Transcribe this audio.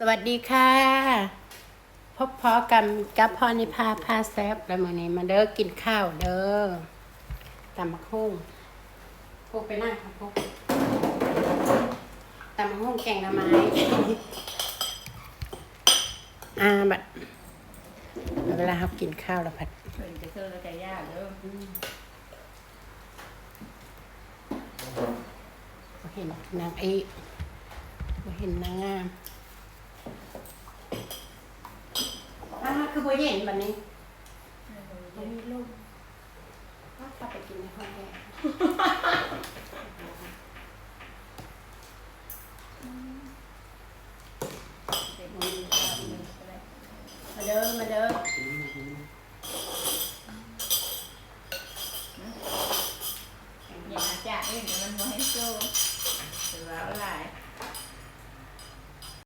สวัสดีค่ะ พบพอกันกับพอนิพาพาแซบแล้วมื้อนี้มาเด้อกินข้าวเด้อตำมะฮุ่งพวกไปนั่งค่ะพวกตำมะฮุ่งแกงหน่อไม้อ่าบัดเวลาเรากินข้าวแล้วผัดเพิ่นจะเจอแล้วจะยากเด้อบ่เห็นนางเอกบ่เห็นนางงามอ่าคือ บ่เห็นบัดนี้บ่มีลูกก็กลับไปกินในห้องแอร์มาเด้อมาเด้ออย่าจ่าเองเดี๋ยวมันบ่ให้สู้ถือว่าหลาย